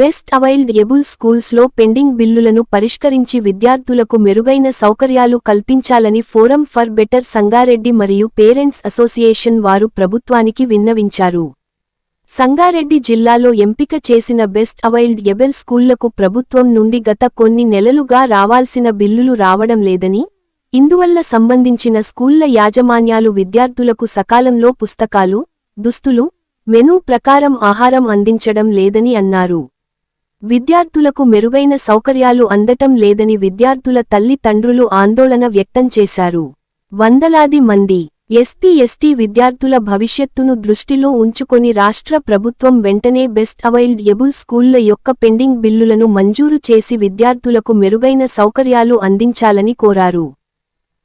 Best available స్కూల్స్లో pending బిల్లులను పరిష్కరించి విద్యార్థులకు మెరుగైన సౌకర్యాలు కల్పించాలని ఫోరం ఫర్ బెటర్ సంగారెడ్డి మరియు పేరెంట్స్ అసోసియేషన్ వారు ప్రభుత్వానికి విన్నవించారు. సంగారెడ్డి జిల్లాలో ఎంపిక చేసిన బెస్ట్ అవైల్డ్ ఎబెల్ స్కూళ్ళకు ప్రభుత్వం నుండి గత కొన్ని నెలలుగా రావాల్సిన బిల్లులు రావడం లేదని ఇందువల్ల సంబంధించిన స్కూళ్ళ యాజమాన్యాలు విద్యార్థులకు సకాలంలో పుస్తకాలు దుస్తులు మెనూ ప్రకారం ఆహారం అందించడం లేదని అన్నారు. విద్యార్థులకు మెరుగైన సౌకర్యాలు అందటం లేదని విద్యార్థుల తల్లి తండ్రులు ఆందోళన వ్యక్తం చేశారు. వందలాది మంది ఎస్పీ ఎస్టీ విద్యార్థుల భవిష్యత్తును దృష్టిలో ఉంచుకొని రాష్ట్ర ప్రభుత్వం వెంటనే బెస్ట్ అవైల్డ్ ఎబుల్ స్కూళ్ళ యొక్క పెండింగ్ బిల్లులను మంజూరు చేసి విద్యార్థులకు మెరుగైన సౌకర్యాలు అందించాలని కోరారు.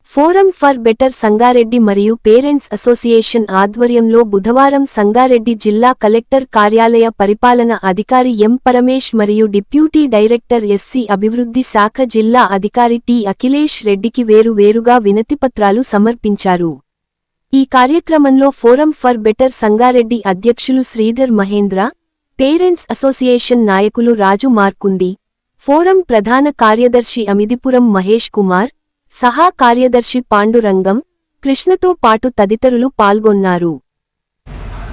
ఫోరం ఫర్ బెటర్ సంగారెడ్డి మరియు పేరెంట్స్ అసోసియేషన్ ఆధ్వర్యంలో బుధవారం సంగారెడ్డి జిల్లా కలెక్టర్ కార్యాలయ పరిపాలన అధికారి ఎం పరమేష్ మరియు డిప్యూటీ డైరెక్టర్ ఎస్సీ అభివృద్ధి శాఖ జిల్లా అధికారి టి అఖిలేష్ రెడ్డికి వేరు వేరుగా వినతిపత్రాలు సమర్పించారు. ఈ కార్యక్రమంలో ఫోరం ఫర్ బెటర్ సంగారెడ్డి అధ్యక్షులు శ్రీధర్ మహేంద్ర పేరెంట్స్ అసోసియేషన్ నాయకులు రాజు మార్కుంది ఫోరం ప్రధాన కార్యదర్శి అమిదిపురం మహేష్ కుమార్ సహా కార్యదర్శి పాండురంగం కృష్ణతో పాటు తదితరులు పాల్గొన్నారు.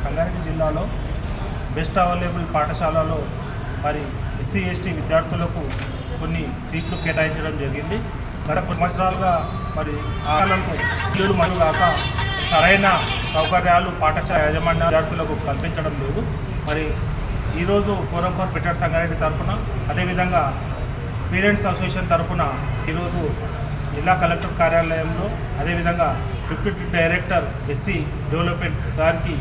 సంగారెడ్డి జిల్లాలో బెస్ట్ అవైలబుల్ పాఠశాలలో మరి ఎస్సీ ఎస్టీ విద్యార్థులకు కొన్ని సీట్లు కేటాయించడం జరిగింది. గత కొన్ని సంవత్సరాలుగా మరి ఆలయాలకు మరియు కాక సరైన సౌకర్యాలు పాఠశాల యాజమాన్య విద్యార్థులకు కల్పించడం లేదు. మరి ఈరోజు ఫోరం ఫర్ బెటర్ సంగారెడ్డి తరఫున అదేవిధంగా పేరెంట్స్ అసోసియేషన్ తరఫున ఈరోజు జిల్లా కలెక్టర్ కార్యాలయంలో అదేవిధంగా డిప్యూటీ డైరెక్టర్ ఎస్సీ డెవలప్మెంట్ గారికి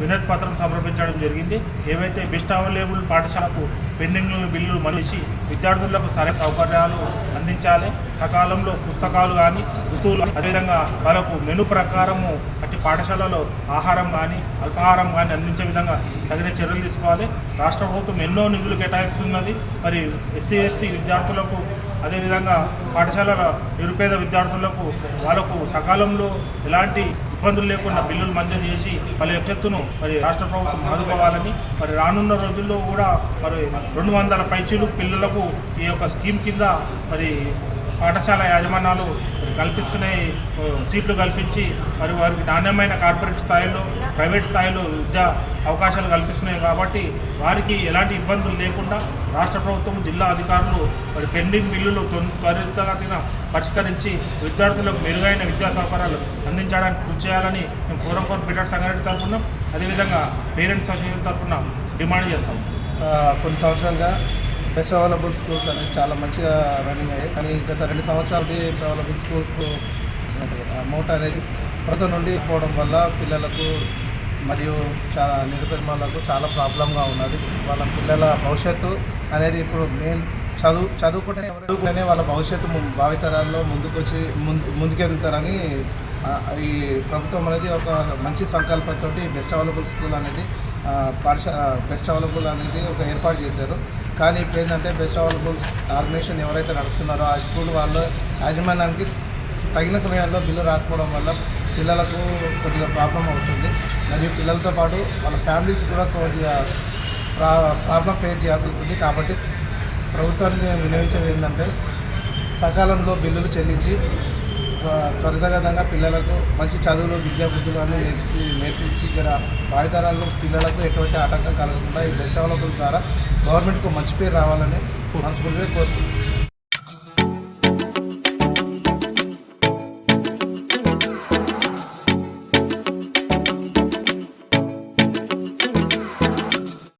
వినతి పత్రం సమర్పించడం జరిగింది. ఏవైతే బెస్ట్ అవైలబుల్ పాఠశాలకు పెండింగ్ బిల్లులు మనిషి విద్యార్థులకు సరైన సౌకర్యాలు అందించాలి. సకాలంలో పుస్తకాలు కానీ ఋతువులు అదేవిధంగా వాళ్ళకు మెను ప్రకారము అట్టి పాఠశాలలో ఆహారం కానీ అల్పాహారం కానీ అందించే విధంగా తగిన చర్యలు తీసుకోవాలి. రాష్ట్ర ప్రభుత్వం ఎన్నో నిధులు కేటాయిస్తున్నది. మరి ఎస్సీ ఎస్టీ విద్యార్థులకు అదేవిధంగా పాఠశాలల నిరుపేద విద్యార్థులకు వాళ్ళకు సకాలంలో ఎలాంటి ఇబ్బందులు లేకుండా బిల్లులు మంజూరు చేసి వాళ్ళ ఎత్తును మరి రాష్ట్ర ప్రభుత్వం ఆదుకోవాలని మరి రానున్న రోజుల్లో కూడా మరి రెండు వందల పైచీలు పిల్లలకు ఈ యొక్క స్కీమ్ కింద మరి పాఠశాల యాజమాన్యాలు మరి కల్పిస్తున్నాయి సీట్లు కల్పించి మరి వారికి నాణ్యమైన కార్పొరేట్ స్థాయిలో ప్రైవేట్ స్థాయిలో విద్యా అవకాశాలు కల్పిస్తున్నాయి కాబట్టి వారికి ఎలాంటి ఇబ్బందులు లేకుండా రాష్ట్ర ప్రభుత్వం జిల్లా అధికారులు మరి పెండింగ్ బిల్లులు త్వరితగతిన పరిష్కరించి విద్యార్థులకు మెరుగైన విద్యా సౌకర్యాలు అందించడానికి కృషి చేయాలని మేము ఫోరం ఫోర్ బెటర్ సంగారెడ్డి తరఫున అదేవిధంగా పేరెంట్స్ అసోసియేషన్ తరఫున డిమాండ్ చేస్తాం. కొన్ని సంవత్సరాలుగా బెస్ట్ అవైలబుల్ స్కూల్స్ అనేది చాలా మంచిగా రన్నింగ్ అయ్యాయి. కానీ గత రెండు సంవత్సరాల బెస్ట్ అవైలబుల్ స్కూల్స్కు అమౌంట్ అనేది ప్రభుత్వం నుండి పోవడం వల్ల పిల్లలకు మరియు చాలా నిరుపేద వాళ్ళకు చాలా ప్రాబ్లంగా ఉన్నది. వాళ్ళ పిల్లల భవిష్యత్తు అనేది ఇప్పుడు మెయిన్ చదువు చదువుకుంటేనే చదువుకుంటేనే వాళ్ళ భవిష్యత్తు భావితరాల్లో ముందుకొచ్చి ముందు ముందుకెదుగుతారని ఈ ప్రభుత్వం అనేది ఒక మంచి సంకల్పంతో బెస్ట్ అవైలబుల్ స్కూల్ అనేది పాఠశాల బెస్ట్ అవైలబుల్ అనేది ఒక ఏర్పాటు చేశారు. కానీ ఇప్పుడు ఏంటంటే బెస్ట్ అవైలబుల్ ఆర్గనైజేషన్ ఎవరైతే నడుపుతున్నారో ఆ స్కూల్ వాళ్ళ యాజమాన్యానికి తగిన సమయాల్లో బిల్లు రాకపోవడం వల్ల పిల్లలకు కొద్దిగా ప్రాబ్లం అవుతుంది. మరియు పిల్లలతో పాటు వాళ్ళ ఫ్యామిలీస్ కూడా కొద్దిగా ప్రాబ్లం ఫేస్ చేయాల్సి వస్తుంది. కాబట్టి ప్రభుత్వానికి నేను వినియోగించేది ఏంటంటే సకాలంలో బిల్లులు చెల్లించి త్వరితగతంగా పిల్లలకు మంచి చదువులు విద్యా బుద్ధులు అన్ని నేర్పి నేర్పించి ఇక్కడ భావితరాల్లో పిల్లలకు ఎటువంటి ఆటంకం కలగకుండా ఈ బెస్ట్ డెవలప్మెంట్ ద్వారా గవర్నమెంట్కు మంచి పేరు రావాలని మనస్ఫూర్తిగా కోరుకుంటున్నాను.